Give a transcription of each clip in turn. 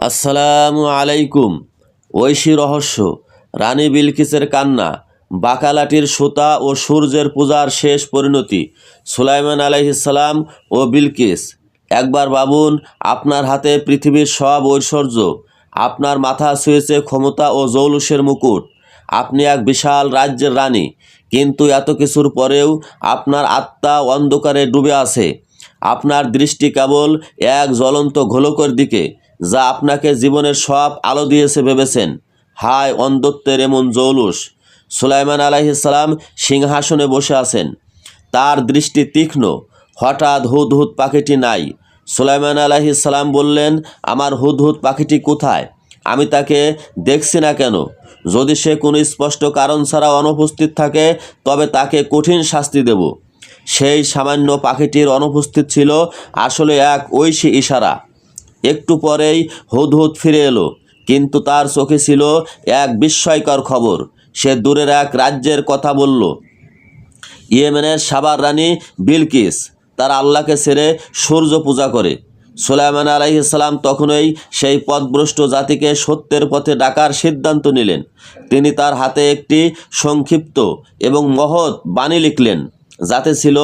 আসসালামু আলাইকুম। ঐশী রহস্য, রানী বিলকিসের কান্না, বাকালাটির সুতা ও সূর্যের পূজার শেষ পরিণতি, সুলাইমান আলাইহিসাল্লাম ও বিলকিস। একবার বাবুন আপনার হাতে পৃথিবীর সব ঐশ্বর্য, আপনার মাথা ছুঁয়েছে ক্ষমতা ও জৌলুসের মুকুট, আপনি এক বিশাল রাজ্যের রানী, কিন্তু এত কিছুর পরেও আপনার আত্মা অন্ধকারে ডুবে আছে, আপনার দৃষ্টি কেবল এক জ্বলন্ত ঘোলকের দিকে যা আপনাকে জীবনের সব আলো দিয়েছে ভেবেছেন। হায় অন্ধত্বের এমন জৌলুস। সুলাইমান আলাইহিসাল্লাম সিংহাসনে বসে আছেন। তার দৃষ্টি তীক্ষ্ণ। হঠাৎ হুদহুদ পাখিটি নাই। সুলাইমান আলাইহিসাল্লাম বললেন, আমার হুদহুদ পাখিটি কোথায়? আমি তাকে দেখছি না কেন? যদি সে কোনো স্পষ্ট কারণ ছাড়া অনুপস্থিত থাকে, তবে তাকে কঠিন শাস্তি দেব। সেই সামান্য পাখিটির অনুপস্থিত ছিল আসলে এক ঐশী ইশারা। একটু পরেই হুদহুদ ফিরে এলো। কিন্তু তার চোখে ছিল এক বিস্ময়কর খবর। সে দূরের এক রাজ্যের কথা বলল, ইয়েমেনের সাবার রানী বিলকিস, তার আল্লাহকে ছেড়ে সূর্য পূজা করে। সুলাইমান আলাইহিসাল্লাম তখনই সেই পথভ্রষ্ট জাতিকে সত্যের পথে ডাকার সিদ্ধান্ত নিলেন। তিনি তার হাতে একটি সংক্ষিপ্ত এবং মহৎ বাণী লিখলেন, যাতে ছিল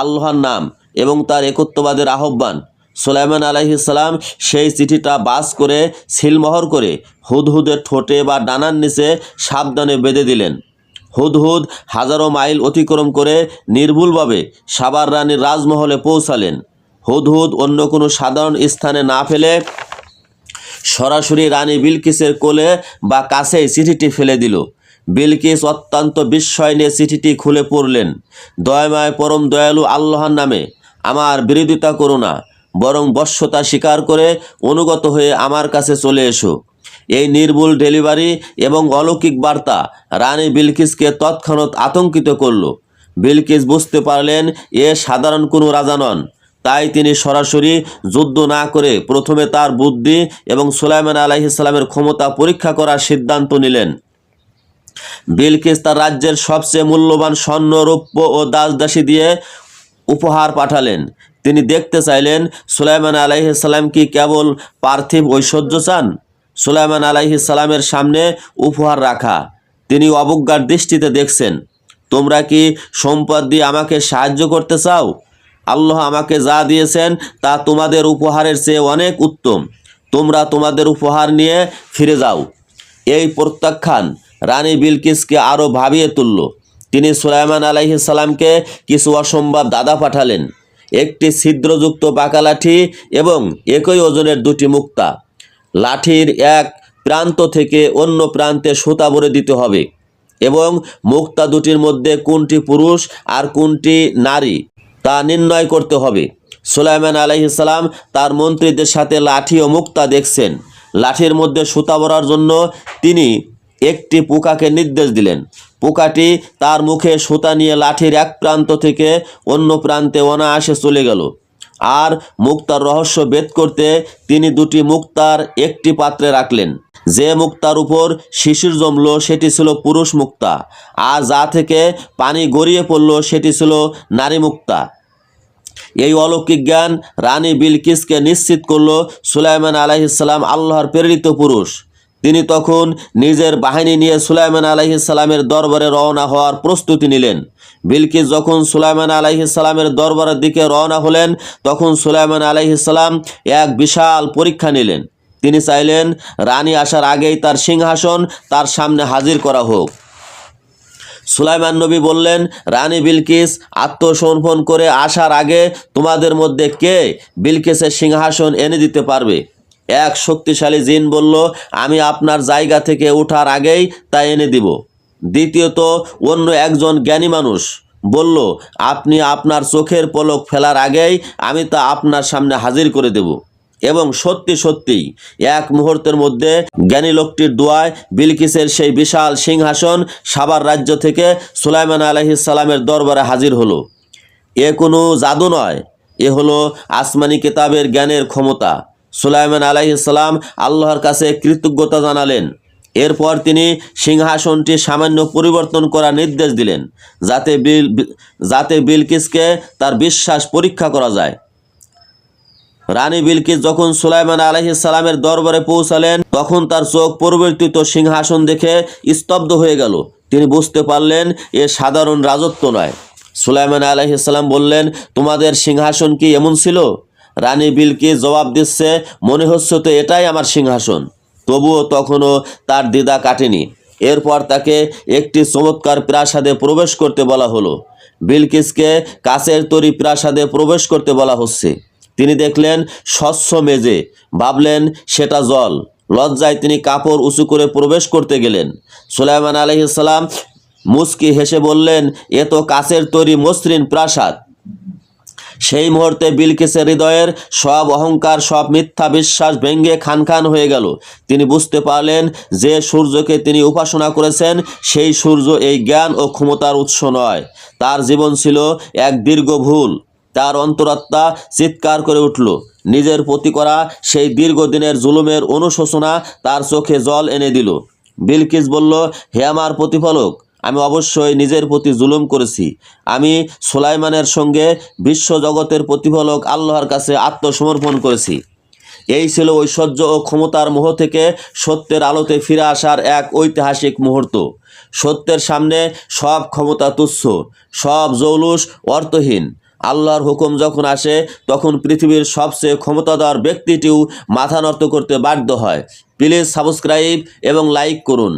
আল্লাহর নাম এবং তার একত্ববাদের আহ্বান। সুলাইমান আলাইহিসাল্লাম সেই চিঠিটা বাস করে সিলমোহর করে হুদহুদের ঠোঁটে বা ডানার নিচে সাবধানে বেঁধে দিলেন। হুদহুদ হাজারো মাইল অতিক্রম করে নির্ভুলভাবে সাবার রানীর রাজমহলে পৌঁছালেন। হুদহুদ অন্য কোনো সাধারণ স্থানে না ফেলে সরাসরি রানী বিলকিসের কোলে বা কাছেই চিঠিটি ফেলে দিল। বিলকিস অত্যন্ত বিস্ময় নিয়ে চিঠিটি খুলে পড়লেন। দয়াময় পরম দয়ালু আল্লাহর নামে, আমার বিরোধিতা করো না। বরং বশ্যতা স্বীকার করে অনুগত হয়ে আমার কাছে চলে এসো। এই নির্ভুল ডেলিভারি এবং অলৌকিক বার্তা রানী বিলকিসকে তৎক্ষণাৎ আতঙ্কিত করল। বিলকিস বুঝতে পারলেন এ সাধারণ কোনো রাজা নন। তাই তিনি সরাসরি যুদ্ধ না করে প্রথমে তার বুদ্ধি এবং সুলাইমান আলাইহিসাল্লামের ক্ষমতা পরীক্ষা করার সিদ্ধান্ত নিলেন। বিলকিস তার রাজ্যের সবচেয়ে মূল্যবান স্বর্ণ, রৌপ্য ও দাসদাসী দিয়ে উপহার পাঠালেন। তিনি দেখতে চাইলেন, সুলাইমান আলাইহিসাল্লাম কি কেবল পার্থিব ঐশ্বর্য চান? সুলাইমান আলাইহিসাল্লামের সামনে উপহার রাখা। তিনি অবজ্ঞার দৃষ্টিতে দেখছেন, তোমরা কি সম্পদ দিয়ে আমাকে সাহায্য করতে চাও? আল্লাহ আমাকে যা দিয়েছেন তা তোমাদের উপহারের চেয়ে অনেক উত্তম। তোমরা তোমাদের উপহার নিয়ে ফিরে যাও। এই প্রত্যাখ্যান রানী বিলকিসকে আরও ভাবিয়ে তুলল। তিনি সুলাইমান আলাইহিসাল্লামকে কিছু অসম্ভব দাদা পাঠালেন। একটি ছিদ্রযুক্ত বাঁকা লাঠি এবং একই ওজনের দুটি মুক্তা। লাঠির এক প্রান্ত থেকে অন্য প্রান্তে সুতা ভরে দিতে হবে এবং মুক্তা দুটির মধ্যে কোনটি পুরুষ আর কোনটি নারী তা নির্ণয় করতে হবে। সুলাইমান আলাইহিসাল্লাম তার মন্ত্রীদের সাথে লাঠি ও মুক্তা দেখছেন। লাঠির মধ্যে সুতা ভরার জন্য তিনি একটি পোকাকে নির্দেশ দিলেন। পোকাটি তার মুখে সুতা নিয়ে লাঠির এক প্রান্ত থেকে অন্য প্রান্তে অনায়াসে চলে গেল। আর মুক্তার রহস্য বেদ করতে তিনি দুটি মুক্তার একটি পাত্রে রাখলেন। যে মুক্তার উপর শিশির জমল সেটি ছিল পুরুষ মুক্তা, আর যা থেকে পানি গড়িয়ে পড়ল সেটি ছিল নারী মুক্তা। এই অলৌকিক জ্ঞান রানী বিলকিসকে নিশ্চিত করল সুলাইমান আলাইহিসাল্লাম আল্লাহর প্রেরিত পুরুষ। তিনি তখন নিজের বাহিনী নিয়ে সুলাইমান আলাইহিসাল্লামের দরবারে রওনা হওয়ার প্রস্তুতি নিলেন। বিলকিস যখন সুলাইমান আলাইহিসাল্লামের দরবারের দিকে রওনা হলেন, তখন সুলাইমান আলাইহিসাল্লাম এক বিশাল পরীক্ষা নিলেন। তিনি চাইলেন রানী আসার আগেই তার সিংহাসন তার সামনে হাজির করা হোক। সুলাইমান নবী বললেন, রানী বিলকিস, আত্মসমর্পণ করে আসার আগে তোমাদের মধ্যে কে বিলকিসের সিংহাসন এনে দিতে পারবে? এক শক্তিশালী জিন বলল, আমি আপনার জায়গা থেকে ওঠার আগেই তা এনে দিব। দ্বিতীয়ত, অন্য একজন জ্ঞানী মানুষ বলল, আপনি আপনার চোখের পলক ফেলার আগেই আমি তা আপনার সামনে হাজির করে দেব। এবং সত্যি সত্যিই, এক মুহূর্তের মধ্যে জ্ঞানী লোকটির দোয়ায় বিলকিসের সেই বিশাল সিংহাসন সাবার রাজ্য থেকে সুলাইমান আলহিসাল্লামের দরবারে হাজির হলো। এ কোনো জাদু নয়, এ হলো আসমানি কিতাবের জ্ঞানের ক্ষমতা। সুলাইমান আলাইহিসাল্লাম আল্লাহর কাছে কৃতজ্ঞতা জানালেন। এরপর তিনি সিংহাসনটি সামান্য পরিবর্তন করার নির্দেশ দিলেন, যাতে বিল যাতে বিলকিসকে তার বিশ্বাস পরীক্ষা করা যায়। রানী বিলকিস যখন সুলাইমান সালামের দরবারে পৌঁছালেন, তখন তার চোখ পরিবর্তিত সিংহাসন দেখে স্তব্ধ হয়ে গেল। তিনি বুঝতে পারলেন, এ সাধারণ রাজত্ব নয়। সুলাইমান আলাইহিস সালাম বললেন, তোমাদের সিংহাসন কি এমন ছিল? রানী বিলকিস জবাব দিচ্ছে, মনে হচ্ছে তো এটাই আমার সিংহাসন। তবুও তখনও তার দিদা কাটেনি। এরপর তাকে একটি চমৎকার প্রাসাদে প্রবেশ করতে বলা হলো। বিলকিসকে কাছের তরি প্রাসাদে প্রবেশ করতে বলা হচ্ছে। তিনি দেখলেন স্বচ্ছ মেজে ভাবলেন সেটা জল। লজ্জায় তিনি কাপড় উঁচু করে প্রবেশ করতে গেলেন। সুলাইমান আলহিসাল্লাম মুস্কি হেসে বললেন, এ তো কাছের তৈরি মসৃণ প্রাসাদ। সেই মুহূর্তে বিলকিসের হৃদয়ের সব অহংকার, সব মিথ্যা বিশ্বাস ভেঙ্গে খান খান হয়ে গেল। তিনি বুঝতে পারলেন যে সূর্যকে তিনি উপাসনা করেছেন, সেই সূর্য এই জ্ঞান ও ক্ষমতার উৎস নয়। তার জীবন ছিল এক দীর্ঘ ভুল। তার অন্তরাত্মা চিৎকার করে উঠল। নিজের প্রতি করা সেই দীর্ঘদিনের জুলুমের অনুশোচনা তার চোখে জল এনে দিল। বিলকিস বলল, হে আমার প্রতিফলক আমি অবশ্যই নিজের প্রতি জুলুম করেছি। আমি সুলাইমানের সঙ্গে বিশ্ব জগতের প্রতিফলক আল্লাহর কাছে আত্মসমর্পণ করেছি। এই ছিল ঐশ্বর্য ও ক্ষমতার মোহ থেকে সত্যের আলোতে ফিরে আসার এক ঐতিহাসিক মুহূর্ত। সত্যের সামনে সব ক্ষমতা তুচ্ছ, সব জৌলুস অর্থহীন। আল্লাহর হুকুম যখন আসে, তখন পৃথিবীর সবচেয়ে ক্ষমতাধর ব্যক্তিটিও মাথা নত করতে বাধ্য হয়। প্লিজ সাবস্ক্রাইব এবং লাইক করুন।